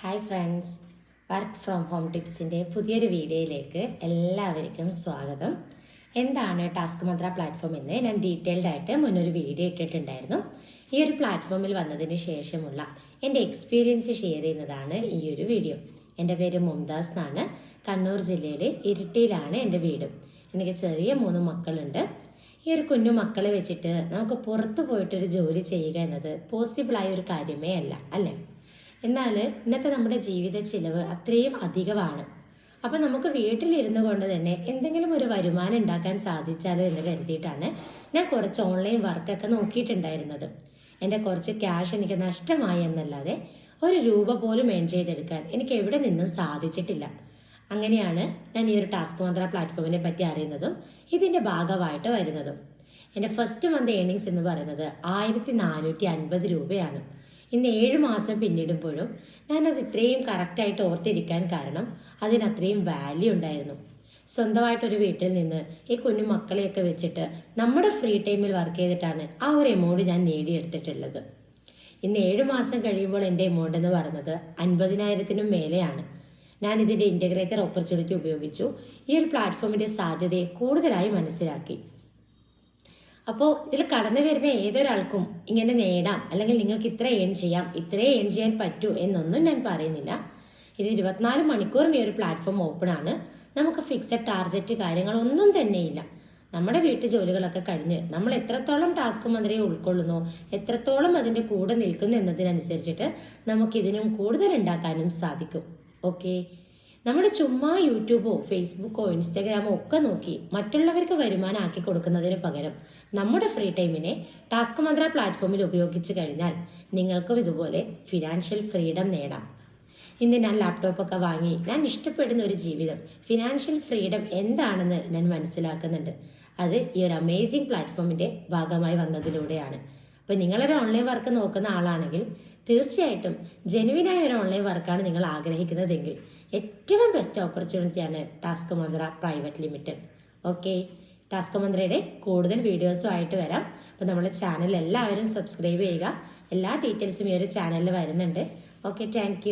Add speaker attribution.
Speaker 1: Hi friends work from home ടിപ്സിന്റെ പുതിയൊരു വീഡിയോയിലേക്ക് എല്ലാവർക്കും സ്വാഗതം. എന്താണ് ടാസ്ക് മന്ത്ര പ്ലാറ്റ്ഫോം എന്ന് ഞാൻ ഡീറ്റെയിൽഡ് ആയിട്ട് മുന്നൊരു വീഡിയോ ഇട്ടിട്ടുണ്ടായിരുന്നു. ഈ ഒരു പ്ലാറ്റ്ഫോമിൽ വന്നതിന് ശേഷമുള്ള എന്റെ എക്സ്പീരിയൻസ് ഷെയർ ചെയ്യുന്നതാണ് ഈ ഒരു വീഡിയോ. എന്റെ പേര് മുംതാസ് എന്നാണ്. കണ്ണൂർ ജില്ലയിലെ ഇരിട്ടിയിലാണ് എന്റെ വീട്. എനിക്ക് ചെറിയ മൂന്ന് മക്കളുണ്ട്. ഈ ഒരു കുഞ്ഞു മക്കളെ വെച്ചിട്ട് നമുക്ക് പുറത്തു പോയിട്ടൊരു ജോലി ചെയ്യുക എന്നത് പോസിബിളായ ഒരു കാര്യമേ അല്ല അല്ലേ? എന്നാൽ ഇന്നത്തെ നമ്മുടെ ജീവിത ചിലവ് അത്രയും അധികമാണ്. അപ്പം നമുക്ക് വീട്ടിലിരുന്നു കൊണ്ട് തന്നെ എന്തെങ്കിലും ഒരു വരുമാനം ഉണ്ടാക്കാൻ സാധിച്ചാലോ എന്ന് കരുതിയിട്ടാണ് ഞാൻ കുറച്ച് ഓൺലൈൻ വർക്കൊക്കെ നോക്കിയിട്ടുണ്ടായിരുന്നത്. എന്റെ കുറച്ച് ക്യാഷ് എനിക്ക് നഷ്ടമായി എന്നല്ലാതെ ഒരു രൂപ പോലും ഏൺ ചെയ്തെടുക്കാൻ എനിക്ക് എവിടെ നിന്നും സാധിച്ചിട്ടില്ല. അങ്ങനെയാണ് ഞാൻ ഈ ഒരു ടാസ്ക് മന്ത്ര പ്ലാറ്റ്ഫോമിനെ പറ്റി അറിയുന്നതും ഇതിന്റെ ഭാഗമായിട്ട് വരുന്നതും. എന്റെ ഫസ്റ്റ് മന്ത് ഏണിങ്സ് എന്ന് പറയുന്നത് ആയിരത്തി നാനൂറ്റി അൻപത് രൂപയാണ്. ഇന്ന് ഏഴ് മാസം പിന്നിടുമ്പോഴും ഞാനത് ഇത്രയും കറക്റ്റായിട്ട് ഓർത്തിരിക്കാൻ കാരണം അതിനത്രയും വാല്യൂ ഉണ്ടായിരുന്നു. സ്വന്തമായിട്ടൊരു വീട്ടിൽ നിന്ന് ഈ കുഞ്ഞു മക്കളെയൊക്കെ വെച്ചിട്ട് നമ്മുടെ ഫ്രീ ടൈമിൽ വർക്ക് ചെയ്തിട്ടാണ് ആ ഒരു എമൗണ്ട് ഞാൻ നേടിയെടുത്തിട്ടുള്ളത്. ഇന്ന് ഏഴ് മാസം കഴിയുമ്പോൾ എന്റെ എമൗണ്ട് എന്ന് പറയുന്നത് അൻപതിനായിരത്തിനും മേലെയാണ്. ഞാൻ ഇതിന്റെ ഇന്റഗ്രേറ്റർ ഓപ്പർച്യൂണിറ്റി ഉപയോഗിച്ചു. ഈ ഒരു പ്ലാറ്റ്ഫോമിന്റെ സാധ്യതയെ കൂടുതലായി മനസ്സിലാക്കി. അപ്പോൾ ഇതിൽ കടന്നു വരുന്ന ഏതൊരാൾക്കും ഇങ്ങനെ നേടാം അല്ലെങ്കിൽ നിങ്ങൾക്ക് ഇത്ര ഏൺ ചെയ്യാം ഇത്രേ ഏൺ ചെയ്യാൻ പറ്റൂ എന്നൊന്നും ഞാൻ പറയുന്നില്ല. ഇത് ഇരുപത്തിനാല് മണിക്കൂറും ഈ ഒരു പ്ലാറ്റ്ഫോം ഓപ്പൺ ആണ്. നമുക്ക് ഫിക്സഡ് ടാർജറ്റ് കാര്യങ്ങളൊന്നും തന്നെയില്ല നമ്മുടെ വീട്ടു ജോലികളൊക്കെ കഴിഞ്ഞ് നമ്മൾ എത്രത്തോളം ടാസ്ക് മന്ത്രിയെ ഉൾക്കൊള്ളുന്നു എത്രത്തോളം അതിന്റെ കൂടെ നിൽക്കുന്നു എന്നതിനനുസരിച്ചിട്ട് നമുക്ക് ഇതിനും കൂടുതൽ ഉണ്ടാക്കാനും സാധിക്കും. ഓക്കെ നമ്മൾ ചുമ്മാ യൂട്യൂബോ ഫേസ്ബുക്കോ ഇൻസ്റ്റാഗ്രാമോ ഒക്കെ നോക്കി മറ്റുള്ളവർക്ക് വരുമാനമാക്കി കൊടുക്കുന്നതിന് പകരം നമ്മുടെ ഫ്രീ ടൈമിനെ ടാസ്ക് മന്ത്ര പ്ലാറ്റ്ഫോമിൽ ഉപയോഗിച്ച് കഴിഞ്ഞാൽ നിങ്ങൾക്കും ഇതുപോലെ ഫിനാൻഷ്യൽ ഫ്രീഡം നേടാം. ഇന്ന് ഞാൻ ലാപ്ടോപ്പൊക്കെ വാങ്ങി ഞാൻ ഇഷ്ടപ്പെടുന്ന ഒരു ജീവിതം ഫിനാൻഷ്യൽ ഫ്രീഡം എന്താണെന്ന് ഞാൻ മനസ്സിലാക്കുന്നുണ്ട്. അത് ഈ ഒരു അമേസിംഗ് പ്ലാറ്റ്ഫോമിന്റെ ഭാഗമായി വന്നതിലൂടെയാണ്. അപ്പോൾ നിങ്ങളൊരു ഓൺലൈൻ വർക്ക് നോക്കുന്ന ആളാണെങ്കിൽ തീർച്ചയായിട്ടും ജെനുവിനായ ഒരു ഓൺലൈൻ വർക്കാണ് നിങ്ങൾ ആഗ്രഹിക്കുന്നതെങ്കിൽ ഏറ്റവും best ഓപ്പർച്യൂണിറ്റിയാണ് Task Mantra private limited okay Task മന്ത്രയുടെ കൂടുതൽ വീഡിയോസുമായിട്ട് വരാം. അപ്പോൾ നമ്മുടെ ചാനൽ എല്ലാവരും സബ്സ്ക്രൈബ് ചെയ്യുക. എല്ലാ ഡീറ്റെയിൽസും ഈ ഒരു ചാനലിൽ വരുന്നുണ്ട്. Okay thank